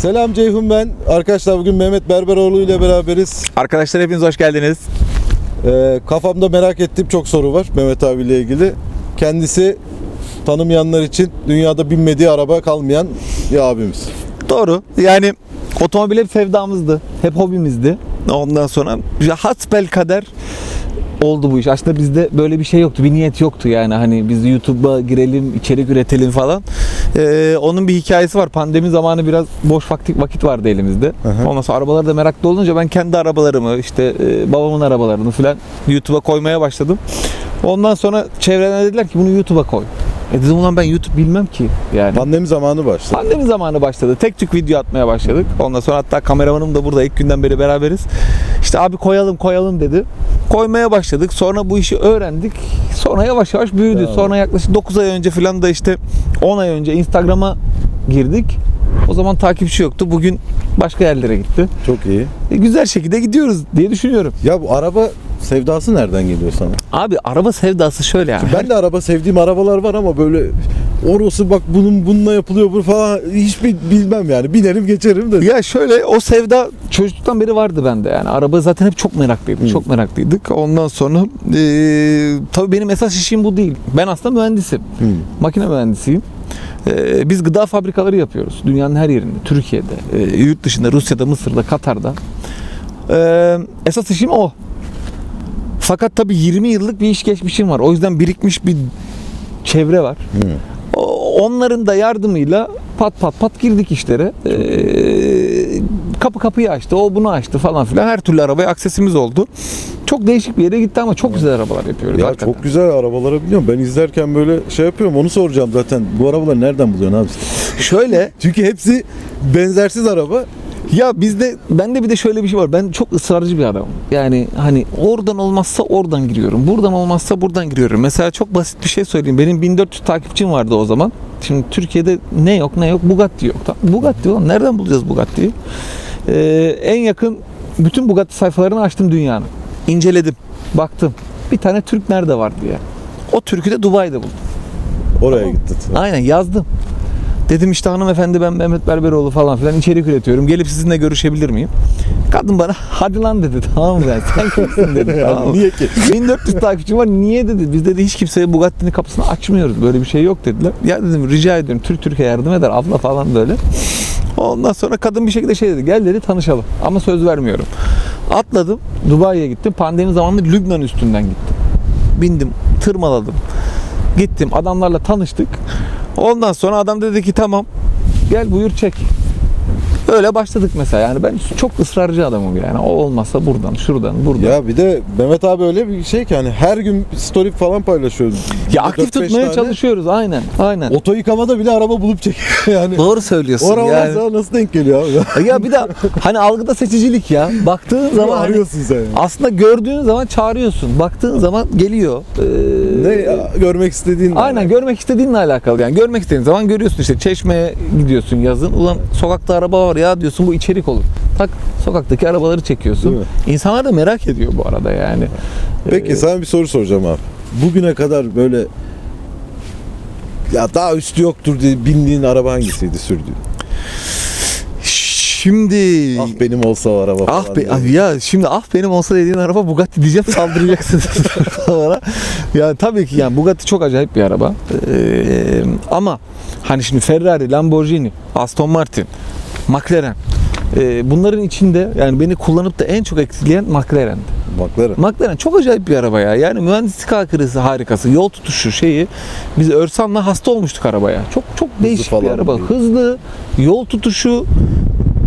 Selam Ceyhun ben. Arkadaşlar bugün Mehmet Berberoğlu ile beraberiz. Arkadaşlar hepiniz hoş geldiniz. Ee, kafamda merak ettiğim çok soru var Mehmet abiyle ilgili. Kendisi tanımayanlar için dünyada binmediği araba kalmayan bir abimiz. Doğru. Yani otomobil hep sevdamızdı. Hep hobimizdi. Ondan sonra hasbel kader oldu bu iş. Aslında bizde böyle bir şey yoktu. Bir niyet yoktu yani. Hani biz YouTube'a girelim, içerik üretelim falan. Ee, onun bir hikayesi var. Pandemi zamanı biraz boş vakit vakit vardı elimizde. hı. Ondan sonra arabalara da meraklı olunca ben kendi arabalarımı, işte e, babamın arabalarını falan YouTube'a koymaya başladım. Ondan sonra çevreden dediler ki bunu YouTube'a koy. E dedim ulan ben YouTube bilmem ki yani. Pandemi zamanı başladı. Pandemi zamanı başladı. Tek tük video atmaya başladık. Ondan sonra hatta kameramanım da burada ilk günden beri beraberiz. İşte abi koyalım koyalım dedi. Koymaya başladık. Sonra bu işi öğrendik. Sonra yavaş yavaş büyüdü. Ya. Sonra yaklaşık 9 ay önce falan da işte 10 ay önce Instagram'a girdik. O zaman takipçi yoktu. Bugün başka yerlere gitti. Çok iyi. E, güzel şekilde gidiyoruz diye düşünüyorum. Ya bu araba sevdası nereden geliyor sana? Abi araba sevdası şöyle yani. Ben de araba sevdiğim arabalar var ama böyle orası bak bunun bununla yapılıyor bu falan hiç bi- bilmem yani. Binerim geçerim de. Ya şöyle o sevda çocukluktan beri vardı bende yani. Araba zaten hep çok meraklıydım. Hı. Çok meraklıydık. Ondan sonra eee tabii benim esas işim bu değil. Ben aslında mühendisim. Hı. Makine mühendisiyim. Biz gıda fabrikaları yapıyoruz. Dünyanın her yerinde. Türkiye'de, yurt dışında, Rusya'da, Mısır'da, Katar'da. Esas işim o. Fakat tabii 20 yıllık bir iş geçmişim var. O yüzden birikmiş bir çevre var. Hı. Onların da yardımıyla pat pat pat girdik işlere. Ee, kapı kapıyı açtı, o bunu açtı falan filan. Her türlü arabaya aksesimiz oldu. Çok değişik bir yere gitti ama çok güzel arabalar yapıyoruz. Ya hakikaten. çok güzel arabaları biliyorum. Ben izlerken böyle şey yapıyorum. Onu soracağım zaten. Bu arabaları nereden buluyorsun abi? Şöyle Çünkü hepsi benzersiz araba. Ya bizde bende bir de şöyle bir şey var. Ben çok ısrarcı bir adamım. Yani hani oradan olmazsa oradan giriyorum. Buradan olmazsa buradan giriyorum. Mesela çok basit bir şey söyleyeyim. Benim 1400 takipçim vardı o zaman. Şimdi Türkiye'de ne yok ne yok Bugatti yok. Tamam, Bugatti ulan nereden bulacağız Bugatti'yi? Ee, en yakın bütün Bugatti sayfalarını açtım dünyanın. İnceledim. Baktım. Bir tane Türk nerede var diye. O Türk'ü de Dubai'de buldum. Oraya Tamam. gittin. Aynen yazdım. Dedim işte hanımefendi ben Mehmet Berberoğlu falan filan içerik üretiyorum. Gelip sizinle görüşebilir miyim? Kadın bana hadi lan dedi tamam mı ben sen kimsin dedi Yani tamam mı? niye ki? 1400 takipçim var niye dedi biz dedi hiç kimseye Bugatti'nin kapısını açmıyoruz böyle bir şey yok dediler. Ya dedim rica ediyorum Türk Türkiye yardım eder abla falan böyle. Ondan sonra kadın bir şekilde şey dedi gel dedi tanışalım ama söz vermiyorum. Atladım Dubai'ye gittim pandemi zamanında Lübnan üstünden gittim. Bindim tırmaladım. Gittim adamlarla tanıştık. Ondan sonra adam dedi ki tamam gel buyur çek. Öyle başladık mesela yani ben çok ısrarcı adamım yani o olmazsa buradan şuradan buradan. Ya bir de Mehmet abi öyle bir şey ki hani her gün story falan paylaşıyor. Ya aktif 4-5 tutmaya tane. çalışıyoruz aynen. Aynen. Oto yıkamada bile araba bulup çekiyor yani. Doğru söylüyorsun O arabalar yani. sana nasıl denk geliyor abi? Ya bir de hani algıda seçicilik ya. Baktığın zaman hani arıyorsun sen. yani. aslında gördüğün zaman çağırıyorsun. Baktığın zaman geliyor. Ee, Ne ya, görmek istediğin. Aynen görmek istediğinle alakalı yani görmek istediğin zaman görüyorsun işte çeşmeye gidiyorsun yazın ulan sokakta araba var ya diyorsun bu içerik olur. Tak sokaktaki arabaları çekiyorsun. Mi? İnsanlar da merak ediyor bu arada yani. Peki Ee, sana bir soru soracağım abi. Bugüne kadar böyle ya daha üstü yoktur diye bindiğin araba hangisiydi sürdüğün? Şimdi Ah benim olsa o araba. Ah be, diye. abi ya şimdi ah benim olsa dediğin araba Bugatti diyeceğim saldıracaksın bana. Ya tabii ki yani Bugatti çok acayip bir araba. Ee, ama hani şimdi Ferrari, Lamborghini, Aston Martin, McLaren e, bunların içinde yani beni kullanıp da en çok etkileyen McLaren'di. McLaren. McLaren çok acayip bir araba ya. Yani mühendislik harikası, harikası, yol tutuşu şeyi. Biz Örsan'la hasta olmuştuk arabaya. Çok çok değişik bir araba. değil. Hızlı, yol tutuşu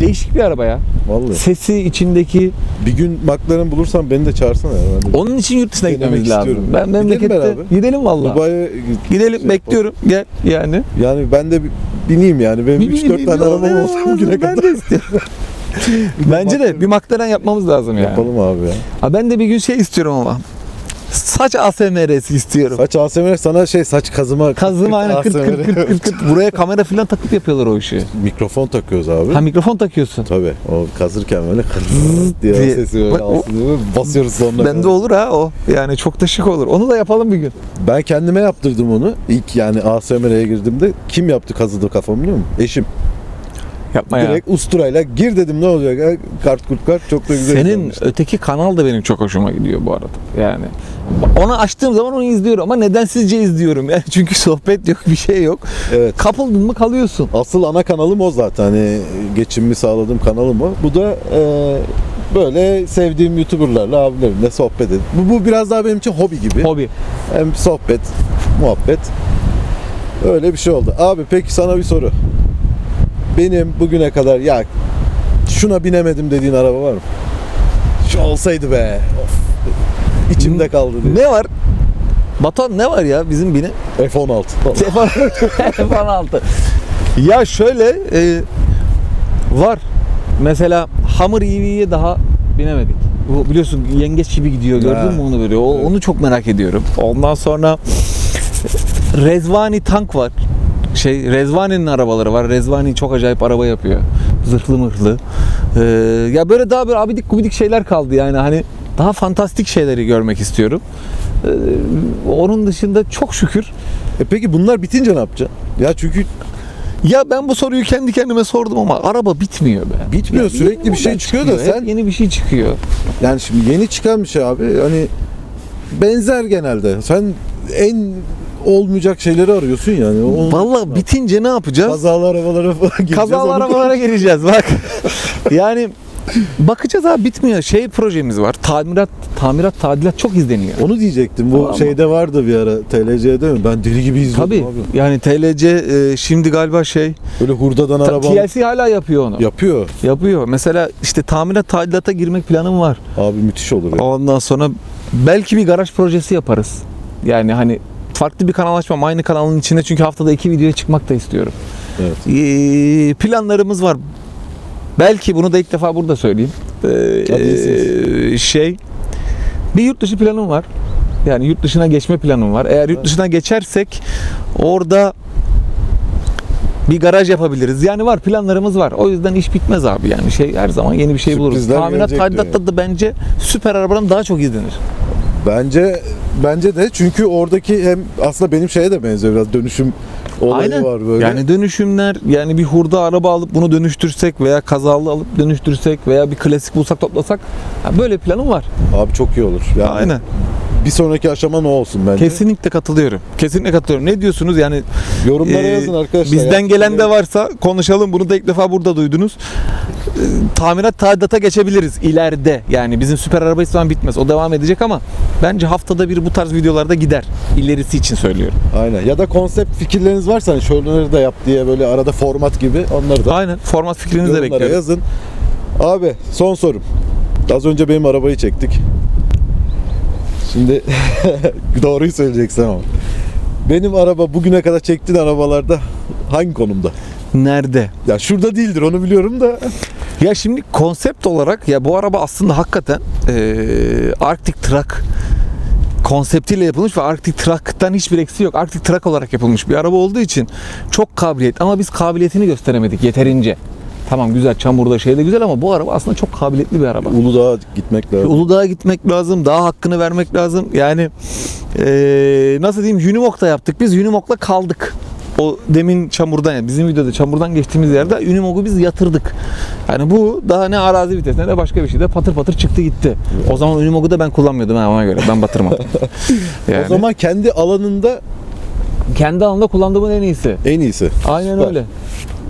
değişik bir araba ya. Vallahi. Sesi içindeki Bir gün McLaren bulursan beni de çağırsana ya. Ben de onun için yurt dışına gitmemiz lazım. Ben ben. memlekette Gidelim gidelim. Dubai'ye git- Gidelim şey bekliyorum. Gel yani. yapalım. Yani ben de bineyim yani. Benim Bir- 3-4 bir- tane arabam olsa bugüne Ben kadar. de istiyorum. Bence de bir McLaren yapmamız lazım yani. Yapalım abi ya. Ha, ben de bir gün şey istiyorum ama. Saç ASMR'si istiyorum. Saç ASMR sana şey saç kazıma. Kazıma aynen kırt kırt kırt kırt kırt. Buraya kamera falan takıp yapıyorlar o işi. Mikrofon takıyoruz abi. Ha mikrofon takıyorsun. Tabii o kazırken böyle kırrrr diye diye. sesi böyle Bak, o- basıyoruz sonuna. Bende olur ha o. Yani çok da şık olur. Onu da yapalım bir gün. Ben kendime yaptırdım onu. İlk yani ASMR'ye girdiğimde kim yaptı kazıdı kafamı biliyor musun? Eşim. Yapma ya. Direkt usturayla gir dedim ne olacak? ha? Kart kurt kart çok da güzel. Senin izlenmişti. öteki kanal da benim çok hoşuma gidiyor bu arada. Yani onu açtığım zaman onu izliyorum ama nedensizce izliyorum. Yani çünkü sohbet yok, bir şey yok. Evet. Kapıldın mı kalıyorsun. Asıl ana kanalım o zaten. Hani geçimimi sağladığım kanalım o. Bu da e, böyle sevdiğim YouTuber'larla abilerimle sohbet edip. Bu, bu biraz daha benim için hobi gibi. Hobi. Hem sohbet, muhabbet. Öyle bir şey oldu. Abi peki sana bir soru. Benim bugüne kadar ya şuna binemedim dediğin araba var mı? Şu olsaydı be. Of. İçimde kaldı diye. Ne var? Batuhan ne var ya bizim bine? F16. F16. ya şöyle e, var. Mesela Hammer EV'ye daha binemedik. Bu biliyorsun yengeç gibi gidiyor. Gördün Ha. mü onu böyle? O, Evet. Onu çok merak ediyorum. Ondan sonra Rezvani tank var. Şey Rezvani'nin arabaları var. Rezvani çok acayip araba yapıyor. Zırhlı mırhlı. Ee, ya böyle daha böyle abidik gubidik şeyler kaldı yani hani daha fantastik şeyleri görmek istiyorum. Ee, onun dışında çok şükür E peki bunlar bitince ne yapacaksın? Ya çünkü ya ben bu soruyu kendi kendime sordum ama araba bitmiyor be. Bitmiyor, Ya sürekli bir şey model çıkıyor da sen- yeni bir şey çıkıyor. yani şimdi yeni çıkan bir şey abi. Hani benzer genelde. Sen en olmayacak şeyleri arıyorsun yani. O, Vallahi bitince ne yapacağız? kazalı arabalara falan gireceğiz. Kazalı Onu- arabalara geleceğiz bak. yani bakacağız abi bitmiyor. Şey projemiz var. Tamirat, tamirat, tadilat çok izleniyor. Onu diyecektim. Bu Tamam. şeyde vardı bir ara TLC'de mi? Ben deli gibi izliyordum Tabii. abi. Yani TLC e, şimdi galiba şey Böyle hurdadan araba TLC hala yapıyor onu. yapıyor. Yapıyor. Mesela işte tamirat tadilata girmek planım var. Abi müthiş olur ya. Ondan sonra belki bir garaj projesi yaparız. Yani hani farklı bir kanal açmam. Aynı kanalın içinde çünkü haftada iki videoya çıkmak da istiyorum. Evet. Ee, planlarımız var. Belki bunu da ilk defa burada söyleyeyim. Ee, şey bir yurt dışı planım var. Yani yurt dışına geçme planım var. Eğer yurt dışına geçersek orada bir garaj yapabiliriz. Yani var planlarımız var. O yüzden iş bitmez abi yani şey her zaman yeni bir şey buluruz. Sürprizler Tamirat gelecek tadilatta da bence süper arabadan daha çok izlenir. Bence bence de çünkü oradaki hem aslında benim şeye de benziyor biraz dönüşüm olayı Aynen. var böyle. Yani dönüşümler yani bir hurda araba alıp bunu dönüştürsek veya kazalı alıp dönüştürsek veya bir klasik bulsak toplasak böyle planım var. Abi çok iyi olur. Yani Aynen. Bir sonraki aşama ne olsun bence? Kesinlikle katılıyorum. Kesinlikle katılıyorum. Ne diyorsunuz? Yani Yorumlara e, yazın arkadaşlar. Bizden Ya. gelen de varsa konuşalım. Bunu da ilk defa burada duydunuz. E, Tamirat tadilata geçebiliriz ileride. Yani bizim süper araba İslam bitmez. O devam edecek ama bence haftada bir bu tarz videolarda gider. İlerisi için söylüyorum. Aynen. Ya da konsept fikirleriniz varsa hani şunları da yap diye böyle arada format gibi onları da Aynen. Format fikrinizi de bekliyorum. yazın. Abi son sorum. Az önce benim arabayı çektik. Şimdi doğruyu söyleyeceksin ama. Benim araba bugüne kadar çektiğin arabalarda hangi konumda? Nerede? Ya şurada değildir onu biliyorum da. Ya şimdi konsept olarak ya bu araba aslında hakikaten eee Arctic Truck konseptiyle yapılmış ve Arctic Truck'tan hiçbir eksiği yok. Arctic Truck olarak yapılmış bir araba olduğu için çok kabiliyet ama biz kabiliyetini gösteremedik yeterince. Tamam güzel çamurda şeyde güzel ama bu araba aslında çok kabiliyetli bir araba. Uludağ'a gitmek lazım. Uludağ'a gitmek lazım, daha hakkını vermek lazım. Yani eee, nasıl diyeyim Unimog'da yaptık biz Unimog'la kaldık. O demin çamurdan yani bizim videoda çamurdan geçtiğimiz yerde Unimog'u biz yatırdık. Yani bu daha ne arazi vitesi ne de başka bir şey de patır patır çıktı gitti. O zaman Unimog'u da ben kullanmıyordum ha ona göre ben batırmadım. Yani O zaman kendi alanında kendi alanında kullandığımın en iyisi. en iyisi. Aynen Süper. öyle.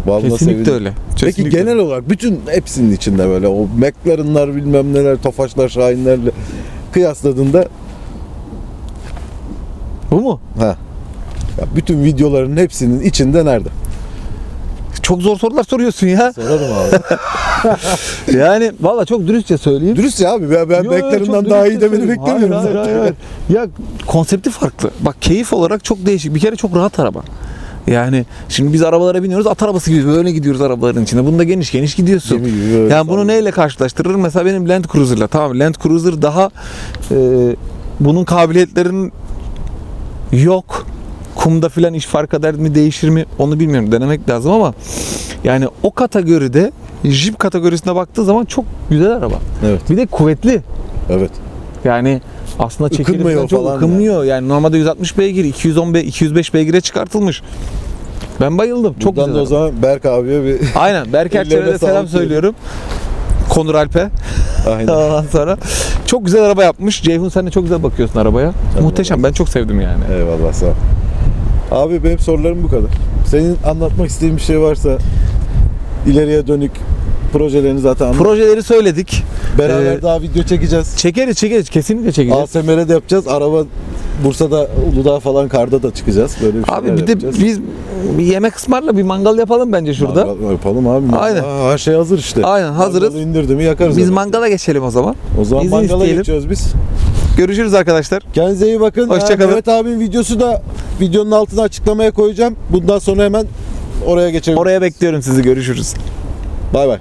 Vallahi Kesinlikle sevindim. öyle. Peki Kesinlikle. genel olarak bütün hepsinin içinde böyle o McLaren'lar bilmem neler, Tofaşlar, Şahinlerle kıyasladığında bu mu? ha ya bütün videoların hepsinin içinde nerede? Çok zor sorular soruyorsun ya. Sorarım abi. Yani valla çok dürüstçe söyleyeyim. Dürüst ya abi ben, ben Yo, çok daha iyi demeni beklemiyorum Hayır, zaten. hayır, hayır. Ya konsepti farklı. Bak keyif olarak çok değişik. Bir kere çok rahat araba. Yani şimdi biz arabalara biniyoruz at arabası gibi böyle gidiyoruz arabaların içinde. Bunda geniş geniş gidiyorsun. Gibi böyle Yani bunu sallıyor. neyle karşılaştırırım? Mesela benim Land Cruiser'la. Tamam Land Cruiser daha e, bunun kabiliyetlerinin yok. Kumda filan iş fark eder mi değişir mi onu bilmiyorum denemek lazım ama yani o kategoride Jeep kategorisine baktığı zaman çok güzel araba. Evet, Bir de kuvvetli. evet. Yani aslında çekili Ikınmıyor falan çok falan ıkınmıyor. Yani. normalde 160 beygir, 210 be 205 beygire çıkartılmış. Ben bayıldım. Çok Buradan güzel. da o zaman Berk abiye bir Aynen. Berk Erçel'e de selam söylüyorum. Konur Alp'e. aynen. Ondan sonra çok güzel araba yapmış. Ceyhun sen de çok güzel bakıyorsun arabaya. Muhteşem. Ben çok sevdim yani. Eyvallah sağ ol. Abi benim sorularım bu kadar. Senin anlatmak istediğin bir şey varsa ileriye dönük projelerini zaten anlat. Projeleri söyledik. Beraber Ee, daha video çekeceğiz. Çekeriz çekeriz. Kesinlikle çekeceğiz. ASMR'e de yapacağız. Araba Bursa'da, Uludağ falan karda da çıkacağız. Böyle bir Abi bir de yapacağız. biz bir yemek ısmarla bir mangal yapalım bence şurada. Mangal yapalım abi. Aynen. Aa, her şey hazır işte. Aynen, hazırız. Mangalı indirdi mi yakarız. Biz zaten. mangala geçelim o zaman. O zaman izin mangala isteyelim. geçiyoruz biz. Görüşürüz arkadaşlar. Kendinize iyi bakın. Hoşça Ha, kalın. Mehmet abinin videosu da videonun altına açıklamaya koyacağım. Bundan sonra hemen oraya geçelim. Oraya bekliyorum sizi. Görüşürüz. Bay bay.